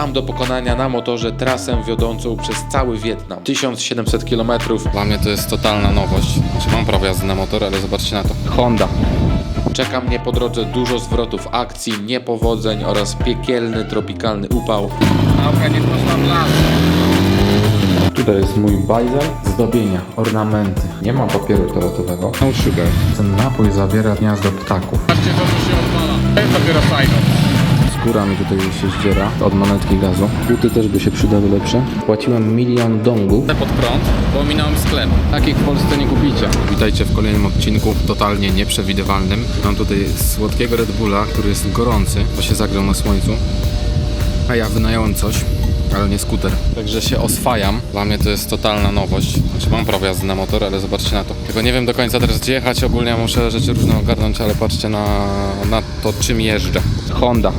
mam do pokonania na motorze trasę wiodącą przez cały Wietnam. 1700 km. Dla mnie to jest totalna nowość. Znaczy mam prawo jazdy na motor, ale zobaczcie na to. Honda. Czeka mnie po drodze dużo zwrotów akcji, niepowodzeń oraz piekielny tropikalny upał. Nauka nie poszła w las. Tutaj jest mój bajzel, zdobienia, ornamenty. Nie mam papieru toaletowego. No sugar. Ten napój zawiera gniazdo ptaków. Patrzcie co tu się odwala. To jest dopiero fajne. Skóra mi tutaj się zdziera od manetki gazu. Buty też by się przydały lepsze. Płaciłem milion dongów. Pod prąd, bo minąłem sklep. Takich w Polsce nie kupicie. Witajcie w kolejnym odcinku, totalnie nieprzewidywalnym. Mam tutaj słodkiego Red Bulla, który jest gorący, bo się zagrzał na słońcu. A ja wynająłem coś, ale nie skuter. Także się oswajam. Dla mnie to jest totalna nowość. Znaczy mam prawo jazdy na motor, ale zobaczcie na to. Tylko nie wiem do końca teraz gdzie jechać. Ogólnie muszę rzeczy różne ogarnąć, ale patrzcie na, na to czym jeżdżę. Honda.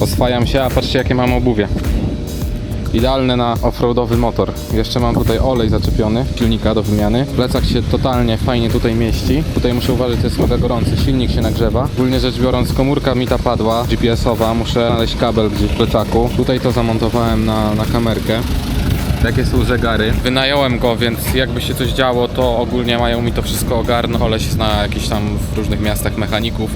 Oswajam się, a patrzcie jakie mam obuwie. Idealne na offroadowy motor. Jeszcze mam tutaj olej zaczepiony, silnika do wymiany. Plecak się totalnie fajnie tutaj mieści. Tutaj muszę uważać, to jest mega gorący. Silnik się nagrzewa. Ogólnie rzecz biorąc, komórka mi ta padła, GPS-owa. Muszę znaleźć kabel gdzieś w plecaku. Tutaj to zamontowałem na, na kamerkę. Takie są zegary. Wynająłem go, więc jakby się coś działo, to ogólnie mają mi to wszystko ogarnąć. Koleś zna jakichś tam w różnych miastach mechaników.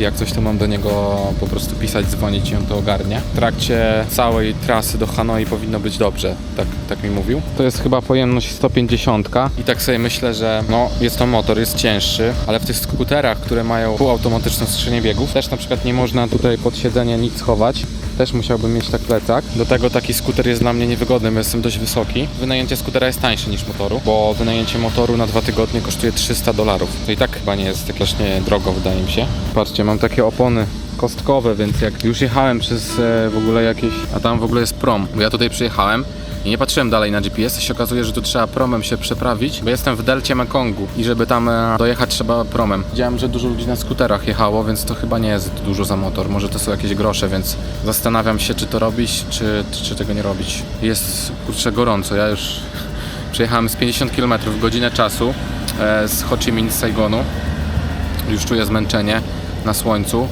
Jak coś to mam do niego po prostu pisać, dzwonić i on to ogarnie. W trakcie całej trasy do Hanoi powinno być dobrze, tak, tak mi mówił. To jest chyba pojemność 150 i tak sobie myślę, że no jest to motor, jest cięższy, ale w tych skuterach, które mają półautomatyczną skrzynię biegów, też na przykład nie można tutaj pod siedzenie nic schować. Też musiałbym mieć tak plecak. Do tego taki skuter jest dla mnie niewygodny, bo jestem dość wysoki. Wynajęcie skutera jest tańsze niż motoru, bo wynajęcie motoru na dwa tygodnie kosztuje 300 dolarów. To i tak chyba nie jest strasznie drogo, wydaje mi się. Patrzcie, mam takie opony kostkowe, więc jak już jechałem przez e, w ogóle jakieś... A tam w ogóle jest prom, bo ja tutaj przyjechałem i nie patrzyłem dalej na GPS, to się okazuje, że tu trzeba promem się przeprawić, bo jestem w delcie Mekongu i żeby tam e, dojechać trzeba promem. Widziałem, że dużo ludzi na skuterach jechało, więc to chyba nie jest dużo za motor. Może to są jakieś grosze, więc zastanawiam się, czy to robić, czy, czy tego nie robić. Jest kurczę gorąco, ja już przejechałem z 50 km w godzinę czasu e, z Ho Chi Minh z Saigonu. Już czuję zmęczenie na słońcu.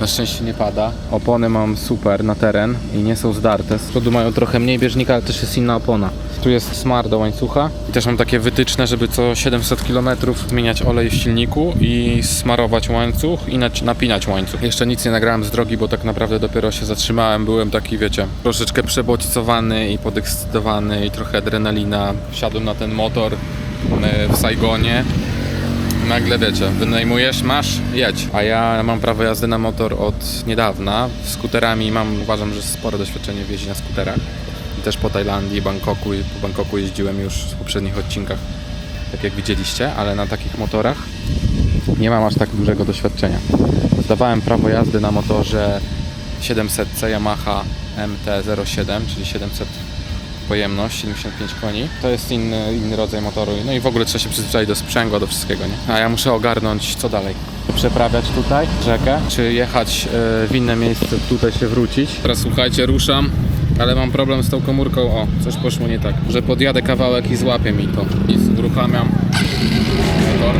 Na szczęście nie pada. Opony mam super na teren i nie są zdarte. Z przodu mają trochę mniej bieżnika, ale też jest inna opona. Tu jest smar do łańcucha i też mam takie wytyczne, żeby co 700 km zmieniać olej w silniku i smarować łańcuch i napinać łańcuch. Jeszcze nic nie nagrałem z drogi, bo tak naprawdę dopiero się zatrzymałem. Byłem taki, wiecie, troszeczkę przebodźcowany i podekscytowany i trochę adrenalina. Wsiadłem na ten motor e, w Saigonie nagle wiecie, wynajmujesz, masz, jedź. A ja mam prawo jazdy na motor od niedawna. Skuterami mam, uważam, że spore doświadczenie w jeździe na skuterach. I też po Tajlandii, Bangkoku i po Bangkoku jeździłem już w poprzednich odcinkach, tak jak widzieliście, ale na takich motorach nie mam aż tak dużego doświadczenia. Zdawałem prawo jazdy na motorze 700C Yamaha MT-07, czyli 700 pojemność, 75 koni. To jest inny, inny rodzaj motoru. No i w ogóle trzeba się przyzwyczaić do sprzęgła, do wszystkiego, nie? A ja muszę ogarnąć, co dalej. Przeprawiać tutaj rzekę, czy jechać e, w inne miejsce, tutaj się wrócić. Teraz słuchajcie, ruszam, ale mam problem z tą komórką. O, coś poszło nie tak. Że podjadę kawałek i złapię mi to. I uruchamiam motor.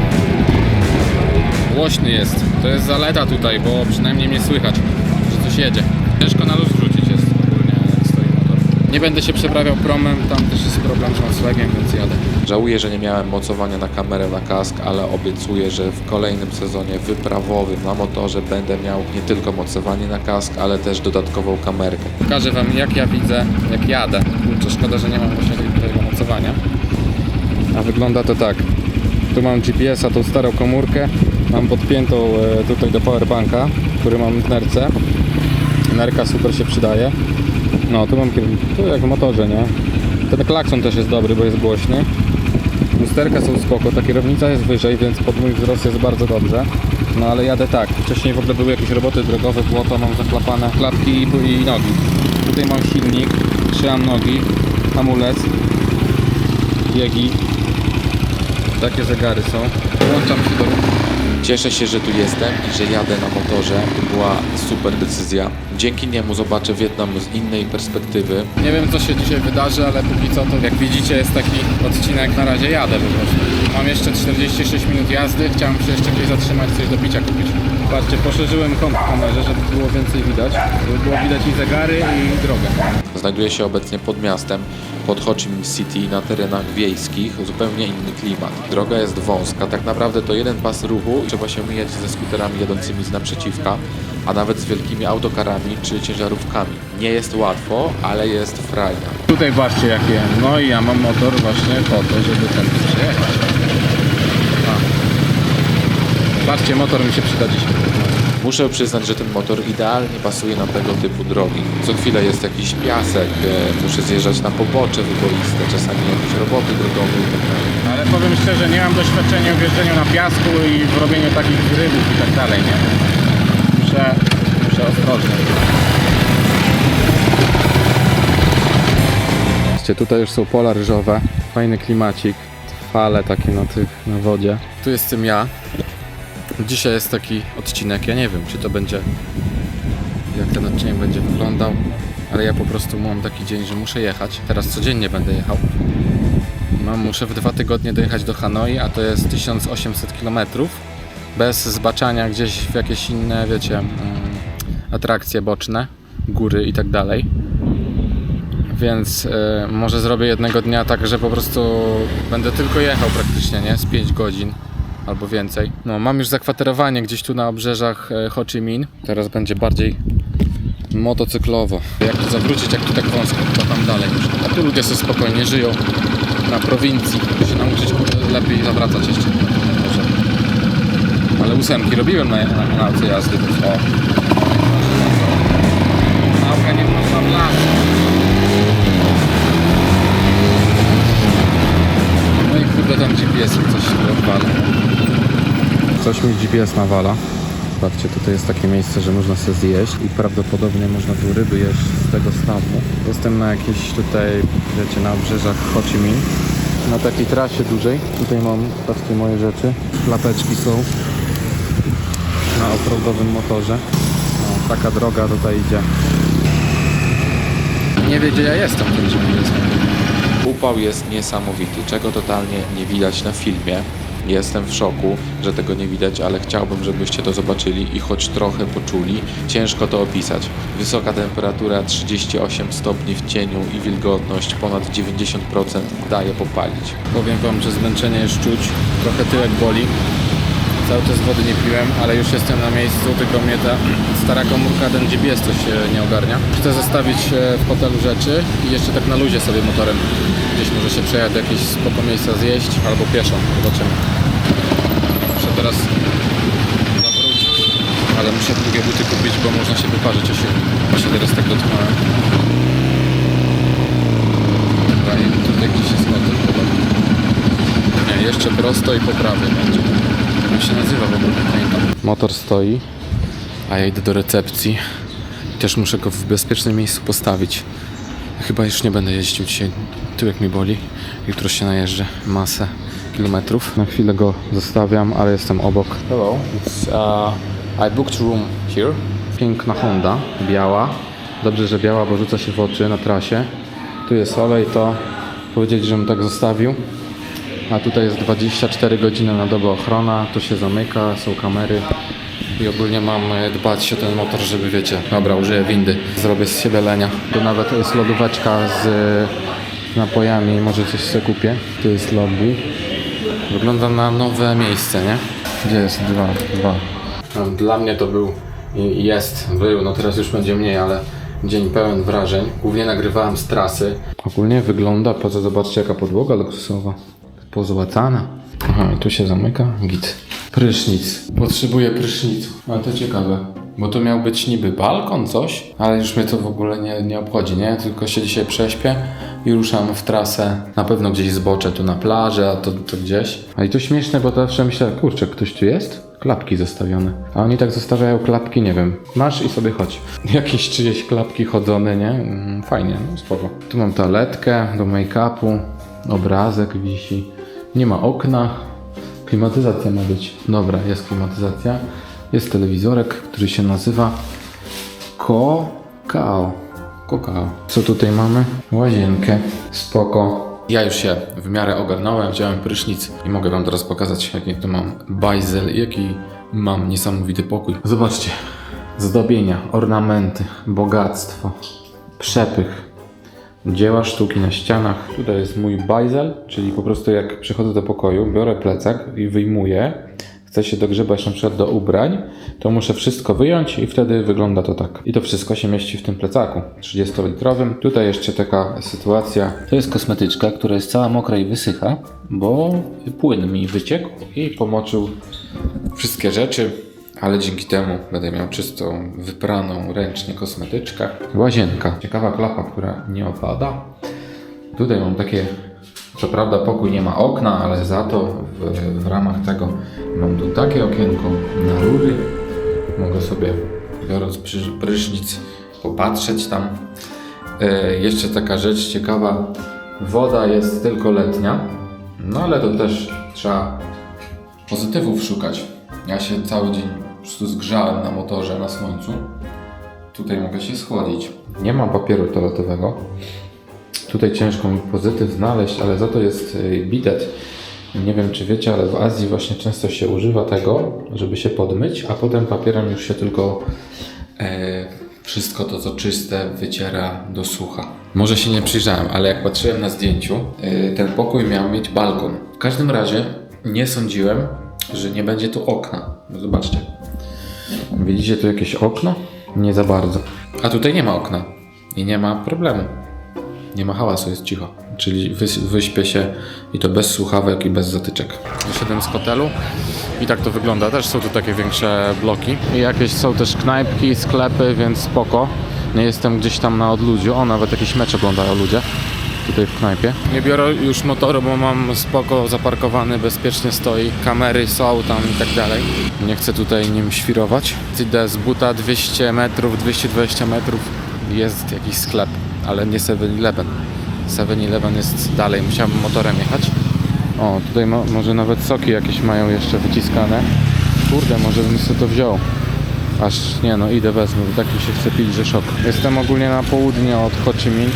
Głośny jest. To jest zaleta tutaj, bo przynajmniej mnie słychać, że coś jedzie. Ciężko na luz wrzucić jest ogólnie, jak stoi motor. Nie będę się przeprawiał promem, tam też jest problem z noclegiem, więc jadę. Żałuję, że nie miałem mocowania na kamerę na kask, ale obiecuję, że w kolejnym sezonie wyprawowym na motorze będę miał nie tylko mocowanie na kask, ale też dodatkową kamerkę. Pokażę Wam jak ja widzę, jak jadę. Kurczę, szkoda, że nie mam właśnie tego mocowania. A wygląda to tak. Tu mam GPS-a, tą starą komórkę. Mam podpiętą e, tutaj do powerbanka, który mam w nerce. Nerka super się przydaje. No, tu mam kier- tu jak w motorze, nie? Ten klakson też jest dobry, bo jest głośny. Lusterka są spoko, ta kierownica jest wyżej, więc pod mój wzrost jest bardzo dobrze. No ale jadę tak. Wcześniej w ogóle były jakieś roboty drogowe, błoto, mam zaklapane klapki i, i nogi. Tutaj mam silnik, trzymam nogi, hamulec, biegi. Takie zegary są. Włączam się do ruchu. Cieszę się, że tu jestem i że jadę na motorze. To była super decyzja. Dzięki niemu zobaczę Wietnam z innej perspektywy. Nie wiem co się dzisiaj wydarzy, ale póki co to jak widzicie jest taki odcinek, na razie jadę po prostu. Mam jeszcze 46 minut jazdy, chciałem się jeszcze gdzieś zatrzymać, coś do picia kupić. Patrzcie, poszerzyłem kąt w kamerze, żeby było więcej widać, żeby było widać i zegary i drogę. Znajduje się obecnie pod miastem, pod Ho Chi Minh City na terenach wiejskich, zupełnie inny klimat. Droga jest wąska, tak naprawdę to jeden pas ruchu, trzeba się mijać ze skuterami jadącymi z naprzeciwka, a nawet z wielkimi autokarami czy ciężarówkami. Nie jest łatwo, ale jest frajda. Tutaj patrzcie jakie. No i ja mam motor właśnie po to, żeby ten przejechać. A. Patrzcie, motor mi się przyda dzisiaj. Muszę przyznać, że ten motor idealnie pasuje na tego typu drogi. Co chwilę jest jakiś piasek, e, muszę zjeżdżać na pobocze wyboiste, czasami jakieś roboty drogowe itd. Ale powiem szczerze, nie mam doświadczenia w jeżdżeniu na piasku i w robieniu takich grybów i tak dalej, nie? Muszę, muszę ostrożnie. Zobaczcie, tutaj już są pola ryżowe, fajny klimacik, fale takie na tych, na wodzie. Tu jestem ja. Dzisiaj jest taki odcinek, ja nie wiem, czy to będzie, jak ten odcinek będzie wyglądał, ale ja po prostu mam taki dzień, że muszę jechać. Teraz codziennie będę jechał. Mam, muszę w dwa tygodnie dojechać do Hanoi, a to jest 1800 km. Bez zbaczania gdzieś w jakieś inne, wiecie, mm, atrakcje boczne, góry i tak dalej. Więc y, może zrobię jednego dnia tak, że po prostu będę tylko jechał praktycznie, nie? Z 5 godzin albo więcej. No, mam już zakwaterowanie gdzieś tu na obrzeżach e, Ho Chi Minh. Teraz będzie bardziej motocyklowo. Jak tu zawrócić, jak tu tak wąsko, to tam dalej już. A tu ludzie sobie spokojnie żyją na prowincji. Muszę się nauczyć lepiej zawracać jeszcze. Może. Ale ósemki robiłem na, na, na jazdy. O. Nauka nie można w. Tam GPS coś odwala. Coś mi GPS nawala. Zobaczcie, tutaj jest takie miejsce, że można sobie zjeść i prawdopodobnie można tu ryby jeść z tego stawu. Jestem na jakiejś tutaj, wiecie, na obrzeżach Ho Chi Minh, na takiej trasie dużej. Tutaj mam, patrzcie, moje rzeczy. Klapeczki są na offroadowym motorze. No, taka droga tutaj idzie. Nie wie, gdzie ja jestem, gdzie jestem. Upał jest niesamowity, czego totalnie nie widać na filmie. Jestem w szoku, że tego nie widać, ale chciałbym, żebyście to zobaczyli i choć trochę poczuli. Ciężko to opisać. Wysoka temperatura 38 stopni w cieniu i wilgotność ponad 90% daje popalić. Powiem wam, że zmęczenie jest czuć, trochę tyłek boli. Cały czas wody nie piłem, ale już jestem na miejscu, tylko mnie ta stara komórka, ten GPS coś się nie ogarnia. Chcę zostawić e, w hotelu rzeczy i jeszcze tak na luzie sobie motorem gdzieś może się przejechać do jakiegoś spoko miejsca zjeść albo pieszo, zobaczymy. Muszę teraz zawrócić, ale muszę drugie buty kupić, bo można się wyparzyć. Ja się teraz tak dotknąłem. I tutaj gdzieś jest hotel podobno. Nie, jeszcze prosto i po prawej będzie. Jak się nazywa w ogóle? Motor stoi, a ja idę do recepcji. Też muszę go w bezpiecznym miejscu postawić. Chyba już nie będę jeździł dzisiaj. Tyłek mi boli. Jutro się najeżdżę masę kilometrów. Na chwilę go zostawiam, ale jestem obok. Hello. Uh, I booked room here. Piękna Honda, biała. Dobrze, że biała, bo rzuca się w oczy na trasie. Tu jest olej, to powiedzieć, żebym tak zostawił. A tutaj jest 24 godziny na dobę ochrona, tu się zamyka, są kamery i ogólnie mam e, dbać o ten motor, żeby wiecie, dobra, użyję windy, zrobię z siebie lenia. Tu nawet jest lodóweczka z e, napojami, może coś sobie kupię. Tu jest lobby. Wygląda na nowe miejsce, nie? Gdzie jest? Dwa, dwa. Dla mnie to był jest, był, no teraz już będzie mniej, ale dzień pełen wrażeń. Głównie nagrywałem z trasy. Ogólnie wygląda, poza zobaczcie jaka podłoga luksusowa. Pozłacana. Aha, i tu się zamyka. Git. Prysznic. Potrzebuję prysznicu. Ale to ciekawe. Bo to miał być niby balkon, coś, ale już mnie to w ogóle nie, nie obchodzi, nie? Tylko się dzisiaj prześpię i ruszam w trasę. Na pewno gdzieś zboczę tu na plażę, a to, to gdzieś. A i to śmieszne, bo to zawsze myślę, kurczę, ktoś tu jest? Klapki zostawione. A oni tak zostawiają klapki, nie wiem. Masz i sobie chodź. Jakieś czyjeś klapki chodzone, nie? Mm, Fajnie, no spoko. Tu mam toaletkę do make-upu. Obrazek wisi. Nie ma okna. Klimatyzacja ma być. Dobra, jest klimatyzacja. Jest telewizorek, który się nazywa Kokao. Kokao. Co tutaj mamy? Łazienkę. Spoko. Ja już się w miarę ogarnąłem, wziąłem prysznic i mogę wam teraz pokazać, jaki tu mam bajzel, jaki mam niesamowity pokój. Zobaczcie. Zdobienia, ornamenty, bogactwo, przepych. Dzieła sztuki na ścianach. Tutaj jest mój bajzel, czyli po prostu jak przychodzę do pokoju, biorę plecak i wyjmuję. Chcę się dogrzebać na przykład do ubrań, to muszę wszystko wyjąć i wtedy wygląda to tak. I to wszystko się mieści w tym plecaku 30-litrowym. Tutaj jeszcze taka sytuacja. To jest kosmetyczka, która jest cała mokra i wysycha, bo płyn mi wyciekł i pomoczył wszystkie rzeczy, ale dzięki temu będę miał czystą, wypraną ręcznie kosmetyczkę. Łazienka. Ciekawa klapa, która nie opada. Tutaj mam takie, co prawda pokój nie ma okna, ale za to w, w ramach tego mam tu takie okienko na rury. Mogę sobie, biorąc prysznic, popatrzeć tam. E, jeszcze taka rzecz ciekawa, woda jest tylko letnia, no ale to też trzeba pozytywów szukać. Ja się cały dzień po prostu zgrzałem na motorze na słońcu. Tutaj mogę się schłodzić. Nie mam papieru toaletowego. Tutaj ciężko mi pozytyw znaleźć, ale za to jest y, bidet. Nie wiem czy wiecie, ale w Azji właśnie często się używa tego, żeby się podmyć, a potem papierem już się tylko e, wszystko to co czyste wyciera do sucha. Może się nie przyjrzałem, ale jak patrzyłem na zdjęciu, e, ten pokój miał mieć balkon. W każdym razie nie sądziłem, że nie będzie tu okna. Zobaczcie. Widzicie tu jakieś okno? Nie za bardzo. A tutaj nie ma okna. I nie ma problemu. Nie ma hałasu, jest cicho. Czyli wys- wyśpię się i to bez słuchawek i bez zatyczek. Wyszedłem z hotelu i tak to wygląda. Też są tu takie większe bloki. I jakieś są też knajpki, sklepy, więc spoko. Nie jestem gdzieś tam na odludziu. O, nawet jakieś mecze oglądają ludzie. Tutaj w knajpie. Nie biorę już motoru, bo mam spoko zaparkowany, bezpiecznie stoi. Kamery są tam i tak dalej. Nie chcę tutaj nim świrować. Idę z buta 200 metrów, 220 metrów. Jest jakiś sklep, ale nie 7-Eleven. 7-Eleven jest dalej, musiałbym motorem jechać. O, tutaj mo- może nawet soki jakieś mają jeszcze wyciskane. Kurde, może bym sobie to wziął. Aż nie no, idę wezmę, bo tak mi się chce pić, że szok. Jestem ogólnie na południe od Ho Chi Minh.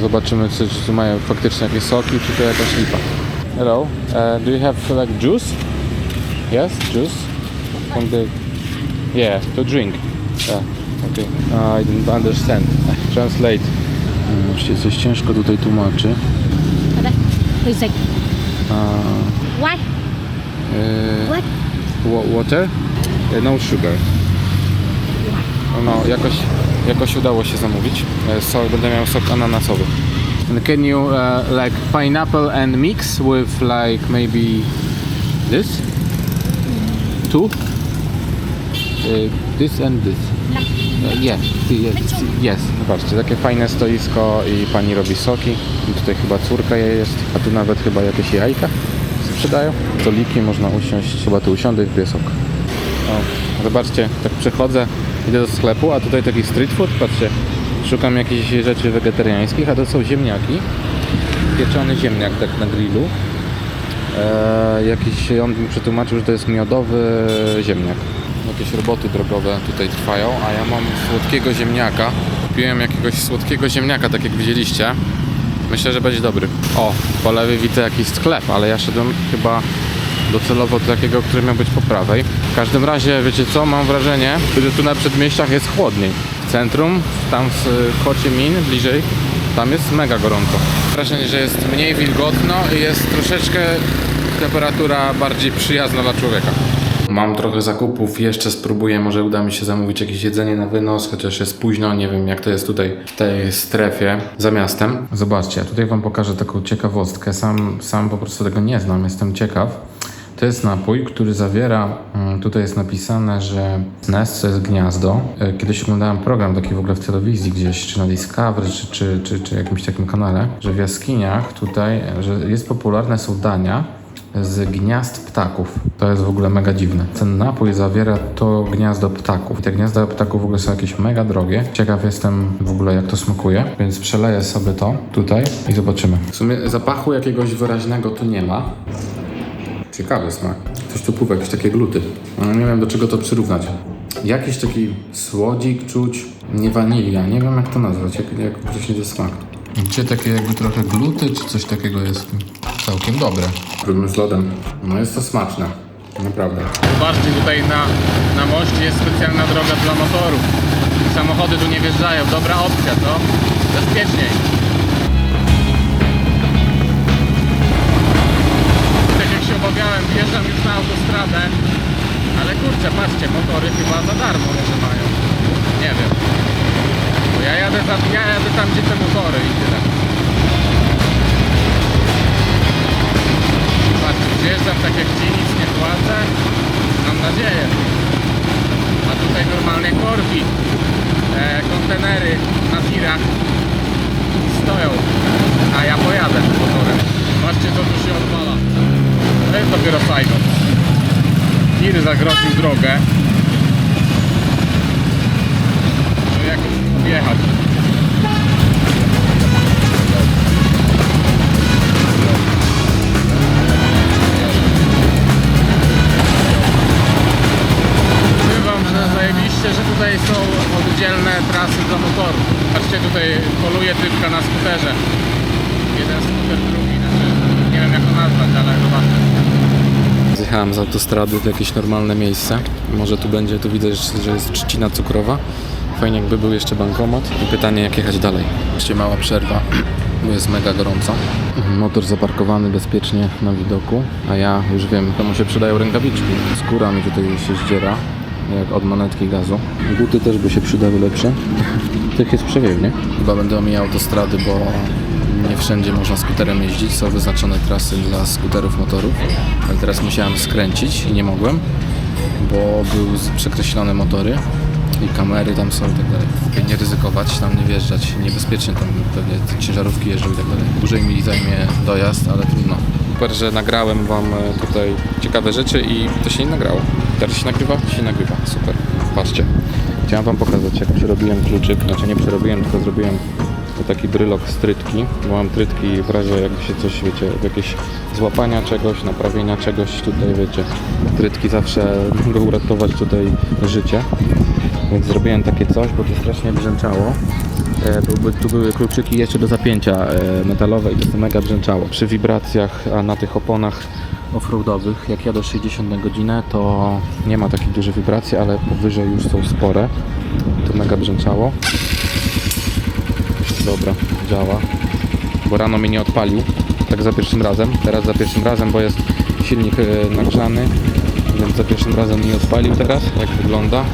Zobaczymy, czy, czy tu mają faktycznie jakieś soki, czy to jakaś lipa. Hello, uh, do you have like juice? Yes, juice? From the... Yeah, to drink. Yeah, okay. Uh, I didn't understand. Translate. Hmm, Właściwie coś ciężko tutaj tłumaczy. Uh, what uh, what Wa- Water? E, No sugar. No, jakoś, jakoś udało się zamówić. E, So, będę miał sok ananasowy. And can you uh, like pineapple and mix with like maybe this? Two? Uh, this and this. Uh, yeah, yes, yes. Zobaczcie, takie fajne stoisko i pani robi soki. I tutaj chyba córka jej jest, a tu nawet chyba jakieś jajka sprzedają. Stoliki, można usiąść, chyba tu usiądę i wbiję sok. O, zobaczcie, tak przechodzę, idę do sklepu, a tutaj taki street food, patrzcie, szukam jakichś rzeczy wegetariańskich, a to są ziemniaki. Pieczony ziemniak tak na grillu. Eee, jakiś, on mi przetłumaczył, że to jest miodowy ziemniak. Jakieś roboty drogowe tutaj trwają, a ja mam słodkiego ziemniaka. Kupiłem jakiegoś słodkiego ziemniaka, tak jak widzieliście. Myślę, że będzie dobry. O, po lewej widzę jakiś sklep, ale ja szedłem chyba docelowo do takiego, który miał być po prawej. W każdym razie, wiecie co, mam wrażenie, że tu na przedmieściach jest chłodniej. W centrum, tam w Ho Chi Minh, bliżej, tam jest mega gorąco. Wrażenie, że jest mniej wilgotno i jest troszeczkę temperatura bardziej przyjazna dla człowieka. Mam trochę zakupów, jeszcze spróbuję, może uda mi się zamówić jakieś jedzenie na wynos, chociaż jest późno, nie wiem jak to jest tutaj w tej strefie za miastem. Zobaczcie, ja tutaj wam pokażę taką ciekawostkę, sam, sam po prostu tego nie znam, jestem ciekaw. To jest napój, który zawiera, mm, tutaj jest napisane, że nest to jest gniazdo. E, Kiedyś oglądałem program taki w ogóle w telewizji gdzieś, czy na Discovery, czy, czy, czy, czy jakimś takim kanale, że w jaskiniach tutaj, e, że jest popularne są dania, z gniazd ptaków. To jest w ogóle mega dziwne. Ten napój zawiera to gniazdo ptaków. Te gniazda ptaków w ogóle są jakieś mega drogie. Ciekaw jestem w ogóle jak to smakuje, więc przeleję sobie to tutaj i zobaczymy. W sumie zapachu jakiegoś wyraźnego tu nie ma. Ciekawy smak. Coś tu pływa, jakieś takie gluty. No, nie wiem do czego to przyrównać. Jakiś taki słodzik czuć, nie wanilia, nie wiem jak to nazwać, jak, jak określić ten smak. Gdzie takie jakby trochę gluty, czy coś takiego jest Całkiem dobre. Próbujmy z lodem. No jest to smaczne. Naprawdę. Zobaczcie, tutaj na, na moście jest specjalna droga dla motorów. Samochody tu nie wjeżdżają. Dobra opcja, to bezpieczniej. Tak jak się obawiałem, wjeżdżam już na autostradę. Ale kurczę, patrzcie, motory chyba za darmo może mają. Nie wiem. Bo ja jadę, za, ja jadę tam, gdzie te motory i tyle. Przyjeżdżam tak jak ci, nic nie płacę. Mam nadzieję. A tutaj normalnie korki, e, kontenery na tirach stoją, a ja pojadę motorem. Patrzcie co tu się odwala. To jest dopiero fajno. Tir zagroził drogę. Autostrady w jakieś normalne miejsce. Może tu będzie, tu widzę, że jest trzcina cukrowa. Fajnie jakby był jeszcze bankomat. I pytanie jak jechać dalej. Jeszcze mała przerwa, bo jest mega gorąco. Motor zaparkowany bezpiecznie na widoku, a ja już wiem, komu się przydają rękawiczki. Skóra mi tutaj się zdziera, jak od manetki gazu. Buty też by się przydały lepsze. Tych jest przewiew, nie? Chyba będę omijał autostrady, bo nie wszędzie można skuterem jeździć. Są wyznaczone trasy dla skuterów, motorów. Ale teraz musiałem skręcić i nie mogłem, bo były przekreślone motory i kamery tam są i tak dalej. Lepiej Nie ryzykować, tam nie wjeżdżać, niebezpiecznie tam pewnie te ciężarówki jeżdżą i tak dalej. Dłużej mi zajmie dojazd, ale trudno. Super, że nagrałem Wam e, tutaj ciekawe rzeczy i to się nie nagrało. Teraz się nagrywa? Się nagrywa, super. Patrzcie. Chciałem Wam pokazać, jak przerobiłem kluczyk. Znaczy nie przerobiłem, tylko zrobiłem taki brylok z trytki, bo mam trytki w razie jakby się coś, wiecie, jakieś złapania czegoś, naprawienia czegoś tutaj, wiecie, trytki zawsze mogą uratować tutaj życie. Więc zrobiłem takie coś, bo to strasznie brzęczało. E, tu były kluczyki jeszcze do zapięcia e, metalowe i to to mega brzęczało. Przy wibracjach, a na tych oponach offroadowych, jak jadę 60 na godzinę, to nie ma takich dużych wibracji, ale powyżej już są spore. To mega brzęczało. Dobra, działa. Bo rano mnie nie odpalił, tak za pierwszym razem. Teraz za pierwszym razem, bo jest silnik e, nagrzany, więc za pierwszym razem nie odpalił teraz, jak wygląda.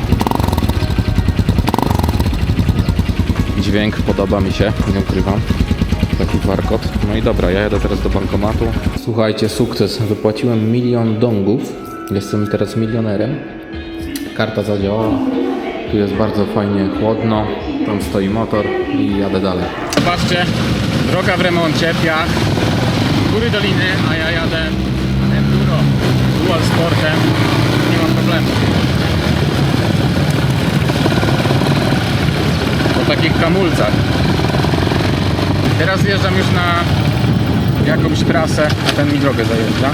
Dźwięk podoba mi się, nie ukrywam. Taki warkot. No i dobra, ja jadę teraz do bankomatu. Słuchajcie, sukces. Wypłaciłem milion dongów. Jestem teraz milionerem. Karta zadziałała. Tu jest bardzo fajnie chłodno. Tam stoi motor i jadę dalej. Zobaczcie, droga w remoncie, piach, góry doliny, a ja jadę enduro, dual sportem, nie mam problemu. Po takich kamulcach. Teraz zjeżdżam już na jakąś trasę, a ten mi drogę zajeżdża.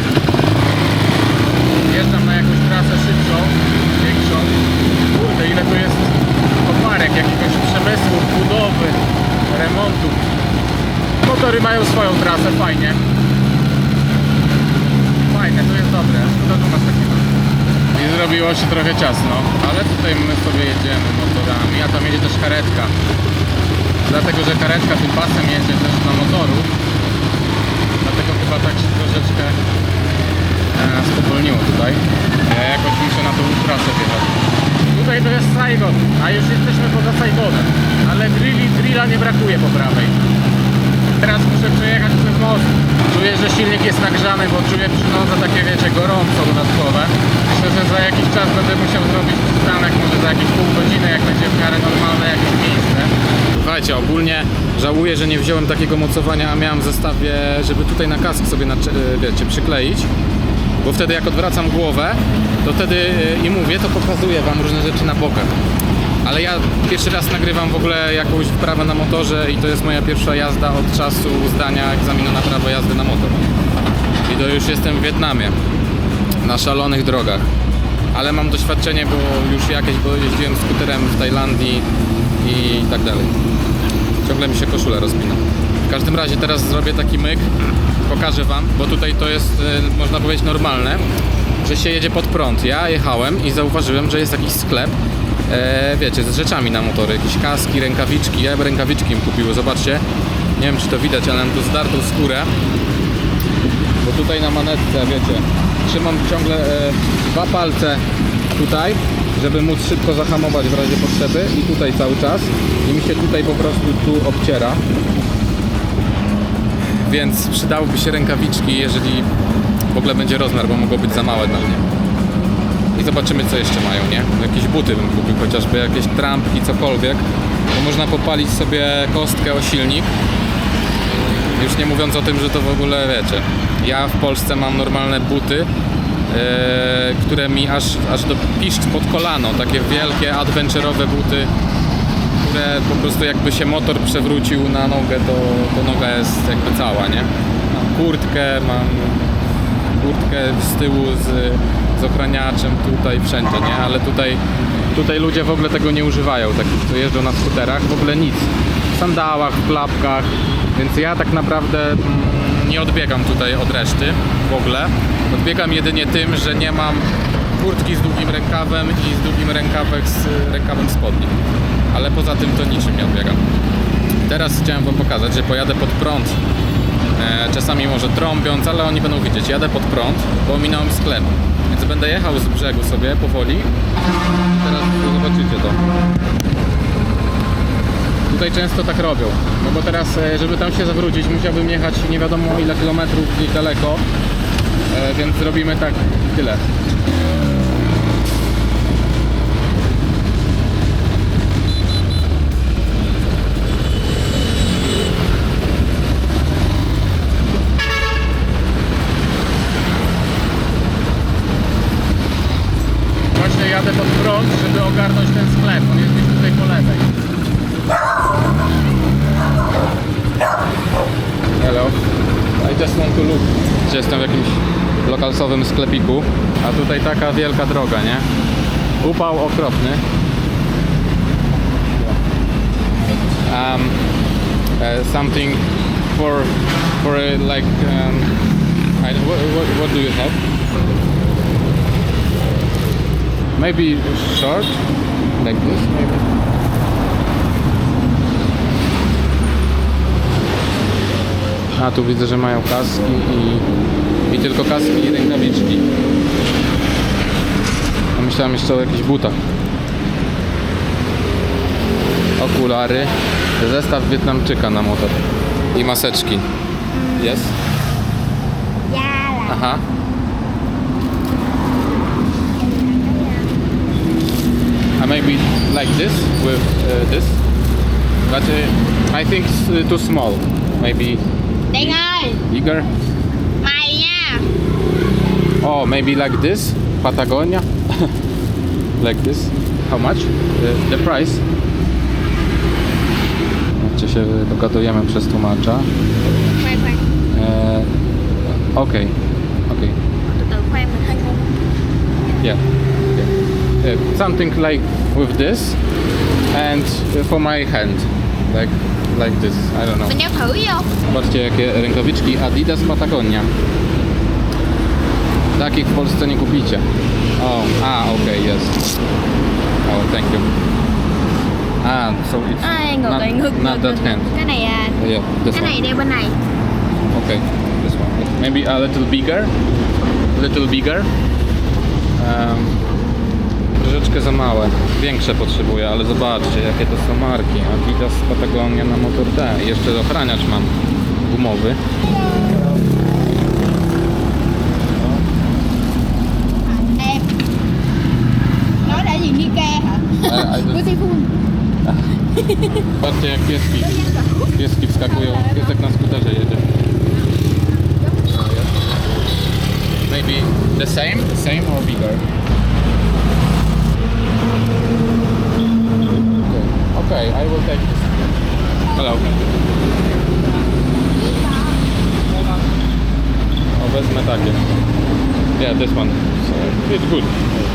Wjeżdżam na jakąś trasę szybszą, większą. Kurde, ile tu jest koparek, jakiegoś przemysłu, budowy, remontu. Motory mają swoją trasę, fajnie. Fajne, to jest dobre. Szkoda, że masz takie I zrobiło się trochę ciasno, ale tutaj my sobie jedziemy motorami, a tam jedzie też karetka. Dlatego, że karetka tym pasem jedzie też na motoru. Dlatego chyba tak się troszeczkę e, spowolniło tutaj. Ja jakoś muszę na tą trasę wjechać. Tutaj to jest Saigon, a już jesteśmy poza Saigonem. Ale drilli, drilla nie brakuje po prawej. Teraz muszę przejechać przez most. Czuję, że silnik jest nagrzany, bo czuję przynądze takie, wiecie, gorąco dodatkowe. Myślę, że za jakiś czas będę musiał zrobić przystanek, może za jakieś pół godziny, jak będzie w miarę normalne jakieś miejsce. Słuchajcie, ogólnie żałuję, że nie wziąłem takiego mocowania, a miałem w zestawie, żeby tutaj na kask sobie, na, wiecie, przykleić. Bo wtedy jak odwracam głowę, to wtedy y, i mówię, to pokazuję Wam różne rzeczy na bokach. Ale ja pierwszy raz nagrywam w ogóle jakąś wprawę na motorze i to jest moja pierwsza jazda od czasu zdania egzaminu na prawo jazdy na motor. I to już jestem w Wietnamie, na szalonych drogach. Ale mam doświadczenie, bo już jakieś, bo jeździłem skuterem w Tajlandii i tak dalej. Ciągle mi się koszula rozpina. W każdym razie teraz zrobię taki myk, pokażę Wam, bo tutaj to jest, e, można powiedzieć, normalne, że się jedzie pod prąd. Ja jechałem i zauważyłem, że jest jakiś sklep, e, wiecie, z rzeczami na motory, jakieś kaski, rękawiczki. Ja rękawiczki im kupiły, zobaczcie. Nie wiem, czy to widać, ale mam tu zdartą skórę. Bo tutaj na manetce, wiecie, trzymam ciągle e, dwa palce tutaj żeby móc szybko zahamować w razie potrzeby i tutaj cały czas i mi się tutaj po prostu tu obciera. Więc przydałyby się rękawiczki, jeżeli w ogóle będzie rozmiar, bo mogą być za małe dla mnie. I zobaczymy co jeszcze mają, nie? Jakieś buty bym kupił, chociażby jakieś trampki, cokolwiek. Bo można popalić sobie kostkę o silnik. Już nie mówiąc o tym, że to w ogóle wiecie. Ja w Polsce mam normalne buty, e, które mi aż, aż do piszcz pod kolano. Takie wielkie, adventurowe buty, które po prostu jakby się motor przewrócił na nogę, to, to noga jest jakby cała, nie? Mam kurtkę, mam kurtkę z tyłu z, z ochraniaczem tutaj wszędzie, nie? Ale tutaj, tutaj ludzie w ogóle tego nie używają, takich co jeżdżą na skuterach, w ogóle nic. W sandałach, w klapkach, więc ja tak naprawdę mm, nie odbiegam tutaj od reszty w ogóle. Odbiegam jedynie tym, że nie mam kurtki z długim rękawem i z długim rękawem, z rękawem spodni. Ale poza tym to niczym nie odbiegam. Teraz chciałem Wam pokazać, że pojadę pod prąd czasami może trąbiąc, ale oni będą widzieć. Jadę pod prąd, bo ominąłem sklep. Więc będę jechał z brzegu sobie powoli. Teraz zobaczycie to. Tutaj często tak robią. No bo teraz, e, żeby tam się zawrócić, musiałbym jechać nie wiadomo ile kilometrów gdzieś daleko. E, Więc robimy tak tyle. Właśnie jadę pod prąd, żeby ogarnąć ten sklep. On jest gdzieś tutaj po lewej. Hello. I just want to look. Gdzie Jestem w jakimś lokalsowym sklepiku, a tutaj taka wielka droga, nie? Upał okropny. Um, uh, something for for like um, I what, what, what do you have? Maybe short, like this, maybe. A tu widzę, że mają kaski i, i tylko kaski i rękawiczki. A myślałem jeszcze o jakichś butach. Okulary. Zestaw Wietnamczyka na motor. I maseczki. Jest? Aha. Uh, maybe like this with uh, this, but uh, I think it's uh, too small. Maybe ơi bigger. Mày nha Oh, maybe like this, Patagonia, like this. How much? The, the price? Czy się dogadujemy przez tłumacza? E, Okej, okej. Từ từ khoan mình hơi không Yeah. Uh, something like with this and uh, for my hand. Like like this. I don't know. Mình đeo thử vô Zobaczcie jakie rękawiczki Adidas Patagonia. Takich w Polsce nie kupicie. O, a, okej, jest. Oh, thank you. Ah, so it's ngược not, lại ngược not ngược, that ngược. hand. Cái này à Yeah, this Cái one. này đeo bên này Okay, this one. Maybe a little bigger. A Little bigger. Um, za małe. Większe potrzebuję, ale zobaczcie jakie to są marki. Adidas Patagonia na Motor D. Jeszcze ochraniacz mam gumowy. Patrzcie jak pieski. Pieski wskakują. Piesek na skuterze jedzie. Maybe the same? Same or bigger? Okay, I will take this. Hello. O, wezmę takie. Yeah, this one. So, it's good.